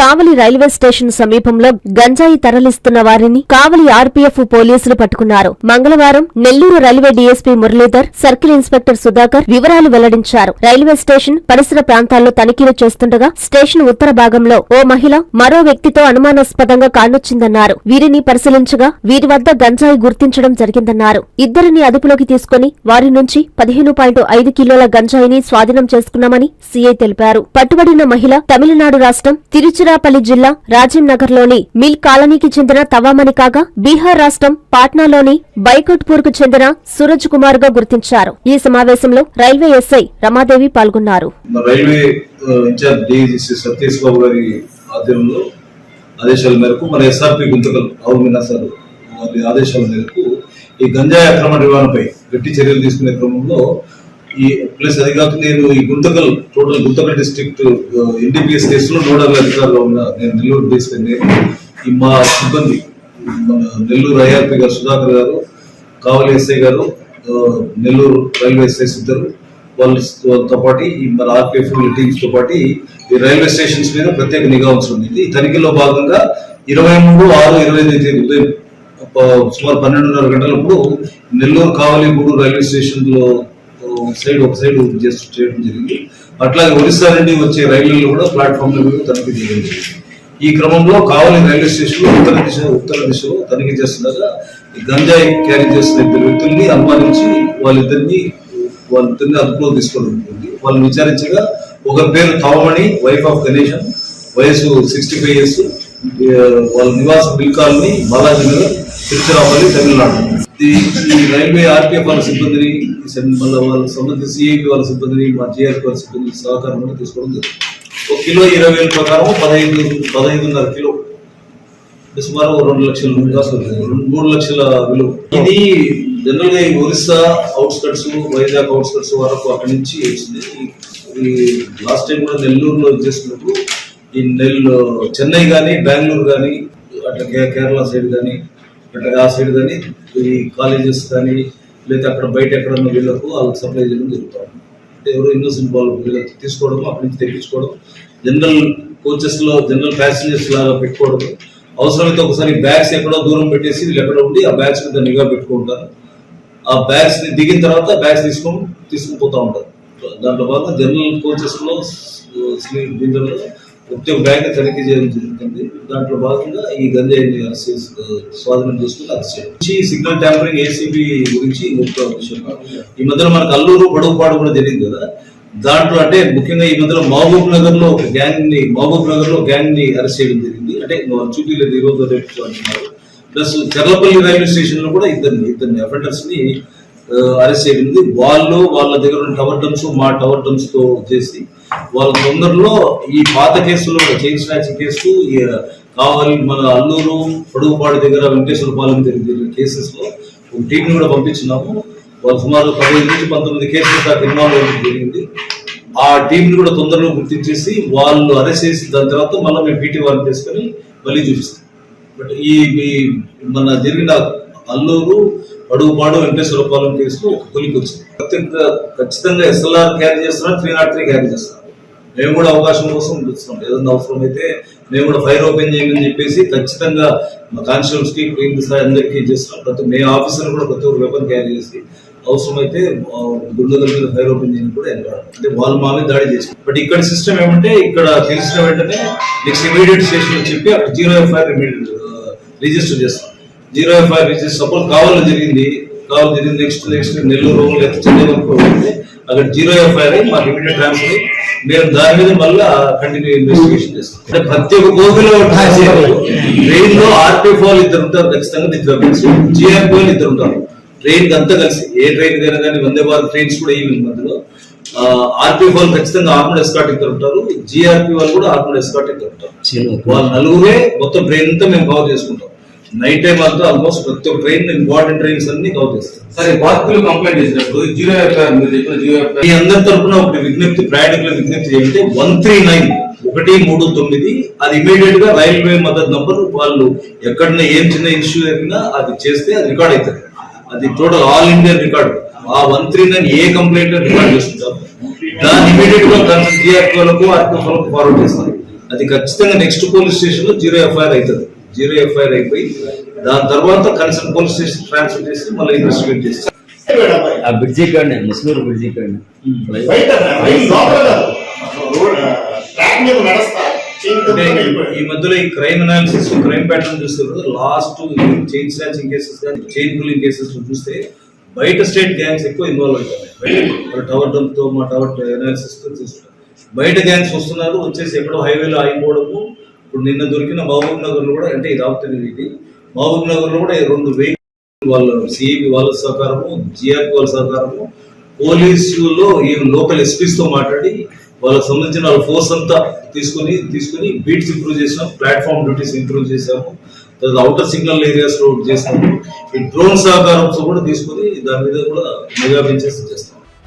కావలి railway station సమీపంలో గంజాయి తరలిస్తున్న వారిని కావలి ఆర్పీఎఫ్ పోలీసులు పట్టుకున్నారు. మంగళవారం Nellore railway DSP Muralidhar circle inspector Sudhakar వివరాలు వెల్లడించారు. రైల్వే స్టేషన్ పరిసర ప్రాంతాల్లో తనిఖీలు చేస్తుండగా స్టేషన్ ఉత్తర భాగంలో ఓ మహిళ మరో వ్యక్తితో అనుమానాస్పదంగా కానొచ్చిందన్నారు. వీరిని పరిశీలించగా వీరి వద్ద గంజాయి గుర్తించడం జరిగిందన్నారు. ఇద్దరిని అదుపులోకి తీసుకుని వారి నుంచి పదిహేను పాయింట్ ఐదు కిలోల గంజాయిని స్వాధీనం చేసుకున్నామని సీఐ తెలిపారు. పట్టుబడిన మహిళ తమిళనాడు రాష్ట్రం తిరుచిర తిరుచిరాపల్లి జిల్లా రాజీవ్ నగర్లోని మిల్ కాలనీకి చెందిన తవామణి కాగా బీహార్ రాష్ట్రం పాట్నాలోని బైకట్పూర్కు చెందిన సూరజ్ కుమార్గా గుర్తించారు. ఈ సమావేశంలో రైల్వే ఎస్ఐ రమాదేవి పాల్గొన్నారు. రైల్వే సతీష్ బాబు గారి ఆధ్వర్యంలో ఆదేశాల మేరకు మన ఎస్ఆర్పి గుంతకల్ రాహుల్ మీనా సార్ ఆదేశాల మేరకు ఈ గంజాయి అక్రమ నివారణపై గట్టి చర్యలు తీసుకునే క్రమంలో ఈ ప్లస్ అది కాక నేను ఈ Guntakal total Guntakal district NDPS కేసులో నోడల్ అధికారులు ఉన్న నేను నెల్లూరు డిఎస్పీ ఈ మా సిబ్బంది మన నెల్లూరు ఐఆర్పి గారు సుధాకర్ గారు కావలి ఎస్ఐ గారు నెల్లూరు రైల్వే ఎస్ఐస్ ఇద్దరు వాళ్ళతో పాటు ఈ మన ఆర్పిఎఫ్ టీమ్స్తో పాటు ఈ రైల్వే స్టేషన్స్ మీద ప్రత్యేక నిఘా ఉంచడం ఈ తనిఖీలో భాగంగా ఇరవై మూడు ఆరు ఇరవై ఐదు తేదీ ఉదయం సుమారు పన్నెండున్నర గంటలప్పుడు నెల్లూరు కావలిగూడు రైల్వే స్టేషన్లో ఒక సైడ్ ఒక సైడ్ జస్ట్ చేయడం జరిగింది. అట్లాగే ఒరిస్సా నుండి వచ్చే రైళ్ళలో కూడా ప్లాట్ఫామ్లో తనిఖీ చేయడం జరిగింది. ఈ క్రమంలో కావలి రైల్వే స్టేషన్ ఉత్తర దిశ ఉత్తర దిశలో తనిఖీ చేస్తుండగా గంజాయి క్యారీ చేస్తున్న ఇద్దరు వ్యక్తుల్ని అనుమానించి వాళ్ళిద్దరిని వాళ్ళిద్దరిని అదుపులో తీసుకోవడం జరిగింది. వాళ్ళని విచారించగా ఒక పేరు తావమణి వైఫ్ ఆఫ్ గణేశన్ వయసు సిక్స్టీ ఫైవ్ ఇయర్స్ వాళ్ళ నివాసం బిల్కాల్ని బాలాజీ నగర్ తిరుచిరాపల్లి తమిళనాడు. ఈ రైల్వే ఆర్కే వాళ్ళ సిబ్బందిని మళ్ళీ వాళ్ళ సంబంధించి సిఐపి వాళ్ళ సిబ్బందిని మా జిఆర్పి వాళ్ళ సిబ్బంది సహకారం కూడా తీసుకోవడం జరిగింది. ఒక కిలో ఇరవై వేల ప్రకారం పదహైదు పదహైదున్నర కిలో. సుమారు రెండు లక్షల రెండు మూడు లక్షల విలువ. ఇది జనరల్గా ఈ ఒరిస్సా అవుట్స్కట్స్ వైజాగ్ అవుట్స్కట్స్ వరకు అక్కడి నుంచి వచ్చింది. ఈ- లాస్ట్ టైం కూడా నెల్లూరులో చేసినప్పుడు ఈ నెల్లు చెన్నై కానీ బెంగళూరు కానీ అట్లా కే- కేరళ సైడ్ కానీ అట్లా ఆ సైడ్ కానీ ఈ కాలేజెస్ కానీ లేదా అక్కడ బయట ఎక్కడన్నా వీళ్ళకు వాళ్ళకి సప్లై చేయడం జరుగుతూ అంటే ఎవరు ఇన్నోసెంట్ వాళ్ళు వీళ్ళకి తీసుకోవడం అక్కడి నుంచి తెప్పించుకోవడం జనరల్ కోచెస్లో జనరల్ ప్యాసింజర్స్ లాగా పెట్టుకోవడం అవసరమైతే ఒకసారి బ్యాగ్స్ ఎక్కడో దూరం పెట్టేసి వీళ్ళు ఎక్కడ ఉండి ఆ బ్యాగ్స్ మీద నిఘా పెట్టుకుంటారు ఆ బ్యాగ్స్ని దిగిన తర్వాత బ్యాగ్స్ తీసుకొని తీసుకుని పోతూ ఉంటారు దాంట్లో భాగంగా జనరల్ కోచెస్లో దీంట్లో ప్రతి బ్యాంక్ తనిఖీ చేయడం జరుగుతుంది. దాంట్లో భాగంగా ఈ గంజాయిని స్వాధీనం చేసుకుని అరెస్ట్ సిగ్నల్ ట్యాంపరింగ్ ఏసీబీ గురించి ఇంకొక విషయం ఈ మధ్యలో మనకు అల్లూరు పొడవుపాడు కూడా జరిగింది కదా. దాంట్లో అంటే ముఖ్యంగా ఈ మధ్యలో మహబూబ్ నగర్లో ఒక గ్యాంగ్ని మహబూబ్ నగర్లో గ్యాంగ్ని అరెస్ట్ చేయడం జరిగింది. అంటే చూపీ ఈ రోజు రేపు అంటున్నారు ప్లస్ చర్లపల్లి రైల్వే స్టేషన్లో కూడా ఇద్దరిని ఇద్దరిని అఫెండర్స్ని అరెస్ట్ చేయడింది వాళ్ళు వాళ్ళ దగ్గర ఉన్న టవర్ డమ్స్ మా టవర్ డమ్స్తో చేసి వాళ్ళ తొందరలో ఈ పాత కేసులో చైన్ స్నాచింగ్ కేసు ఈ కావాలి మన అల్లూరు పొడుగుపాడు దగ్గర వెంకటేశ్వర పాలెం దగ్గర కేసెస్లో కేసెస్లో ఒక టీం కూడా పంపించినాము. వాళ్ళు సుమారు పదిహేను నుంచి పంతొమ్మిది కేసులు దాకా ఇన్వాల్వ్ జరిగింది. ఆ టీం ని కూడా తొందరలో గుర్తించేసి వాళ్ళు అరెస్ట్ చేసి దాని తర్వాత మళ్ళీ మేము పీటీ వాళ్ళు తీసుకొని మళ్ళీ చూపిస్తాం. బట్ ఈ ఈ మన జరిగిన అల్లూరు అడుగుపాడు వెంకటేశ్వరపాలెం కేసులో ఒక కొలికి వచ్చింది. అత్యంత ఖచ్చితంగా ఎస్ఎల్ఆర్ క్యారీ చేస్తున్నారు త్రీ నాట్ త్రీ క్యారీ చేస్తున్నారు. మేము కూడా అవకాశం కోసం చూస్తున్నాం ఏదన్నా అవసరం అయితే మేము కూడా ఫైర్ ఓపెన్ చేయమని చెప్పేసి ఖచ్చితంగా మా కానిస్టేబుల్స్కి క్లీన్ స్థాయి అందరికీ చేస్తున్నాం. ప్రతి మే ఆఫీసర్ కూడా ప్రతి ఒక్క వెపన్ క్యారీ చేసి అవసరమైతే గుండెల మీద ఫైర్ ఓపెన్ చేయడం కూడా ఎంకాడు అంటే వాళ్ళు మా మీద దాడి చేసి బట్ ఇక్కడ సిస్టమ్ ఏమంటే ఇక్కడ తెలిసిన వెంటనే నెక్స్ట్ ఇమీడియట్ స్టేషన్ చెప్పి అక్కడ జీరో ఎఫ్ఐఆర్ రిజిస్టర్ చేస్తాం. జీరో ఎఫ్ఐఆర్ రిజిస్టర్ సపోజ్ కావాలో జరిగింది. కావాలి జరిగింది నెక్స్ట్ నెక్స్ట్ నెల్లూరు లేదా చెన్నై వరకు అక్కడ జీరో ఎఫ్ఐఆర్ మాకు ఇమీడియట్ ట్రాన్స్ఫర్ మేము దాని మీద మళ్ళీ కంటిన్యూ ఇన్వెస్టిగేషన్ చేస్తాం. అంటే ప్రతి ఒక్క గోగులో ట్రైన్లో ఆర్పీఎఫ్ వాళ్ళు ఇద్దరు ఉంటారు ఖచ్చితంగా ఇద్దరు వెపన్స్ జిఆర్పీ వాళ్ళు ఇద్దరు ఉంటారు. ట్రైన్ అంతా కలిసి. ఏ ట్రైన్ కైనా కానీ వందే భారత్ ట్రైన్స్ కూడా ఈ మధ్యలో ఆర్పీఎఫ్ వాళ్ళు ఖచ్చితంగా ఆర్మడ్ ఎస్కాట్ ఇద్దరు ఉంటారు. జిఆర్పీ వాళ్ళు కూడా ఆర్మడ్ ఎస్కాట్ ఇద్దరు ఉంటారు. వాళ్ళ నలుగురే మొత్తం ట్రైన్ అంతా మేము కవర్ చేసుకుంటాం. నైట్ టైం అంతా ఆల్మోస్ట్ ప్రతి ఒక్క ట్రైన్ ఇంపార్టెంట్ ట్రైన్స్ అన్ని కవర్ చేస్తాం సరే బాధితులు కంప్లైంట్ చేసినప్పుడు జీరో ఎఫ్ఐఆర్ మీరు చెప్పిన జీరో ఎఫ్ఐఆర్ మీ అందరి తరపున ఒకటి విజ్ఞప్తి ప్రయాణికుల విజ్ఞప్తి చేయంటే వన్ త్రీ నైన్ ఒకటి మూడు తొమ్మిది అది ఇమీడియట్గా రైల్వే మదర్ నంబర్ వాళ్ళు ఎక్కడన్నా ఏం చిన్న ఇష్యూ జరిగినా అది చేస్తే అది రికార్డ్ అవుతుంది. అది టోటల్ ఆల్ ఇండియా రికార్డ్ ఆ వన్ త్రీ నైన్ ఏ కంప్లైంట్ రికార్డ్ చేస్తుంటారు దాన్ని ఇమీడియట్గా కన్సల్ట్ వాళ్ళకు వాళ్ళకు ఫార్వర్డ్ చేస్తారు. అది ఖచ్చితంగా నెక్స్ట్ పోలీస్ స్టేషన్లో జీరో ఎఫ్ఐఆర్ అవుతుంది. జీరో ఎఫ్ఐఆర్ అయిపోయి దాని తర్వాత కన్సర్న్ పోలీస్ స్టేషన్ ట్రాన్స్ఫర్ చేసి మళ్ళీ ఇన్వెస్టిగేట్ చేసి. ఆ బ్రిడ్జి కాడనే ముస్లూరు బ్రిడ్జి వెళ్ళిపోయాడు. ఈ మధ్యలో ఈ క్రైమ్ అనాలిసిస్ క్రైమ్ ప్యాటర్న్ చూస్తారు లాస్ట్ చైన్ స్నాచింగ్ కేసెస్ కానీ చైన్ పుల్లింగ్ కేసెస్ చూస్తే బయట స్టేట్ గ్యాంగ్స్ ఎక్కువ ఇన్వాల్వ్ అవుతున్నాయి. బయట టవర్ డంప్తో మా టవర్ అనాలిసిస్తో చూస్తున్నారు. బయట గ్యాంగ్స్ వస్తున్నారు వచ్చేసి ఎక్కడో హైవేలో ఆగిపోవడము ఇప్పుడు నిన్న దొరికిన మహబూబ్ నగర్లో కూడా అంటే ఇది అవుతుంది ఇది. మహబూబ్ నగర్లో కూడా రెండు వెహికల్ వాళ్ళ సిఐబి వాళ్ళ సహకారము జిఆర్పి వాళ్ళ సహకారము పోలీసులో ఈ లోకల్ ఎస్పీస్తో మాట్లాడి వాళ్ళకి సంబంధించిన వాళ్ళ ఫోర్స్ అంతా తీసుకొని తీసుకొని బీట్స్ ఇంప్రూవ్ చేసాం ప్లాట్ఫామ్ డ్యూటీస్ ఇంప్రూవ్ చేసాము తర్వాత అవుటర్ సిగ్నల్ ఏరియాస్లో చేస్తాము ఈ డ్రోన్ సహకారంతో కూడా తీసుకొని దాని మీద కూడా మెగా పెంచేసి చేస్తాం.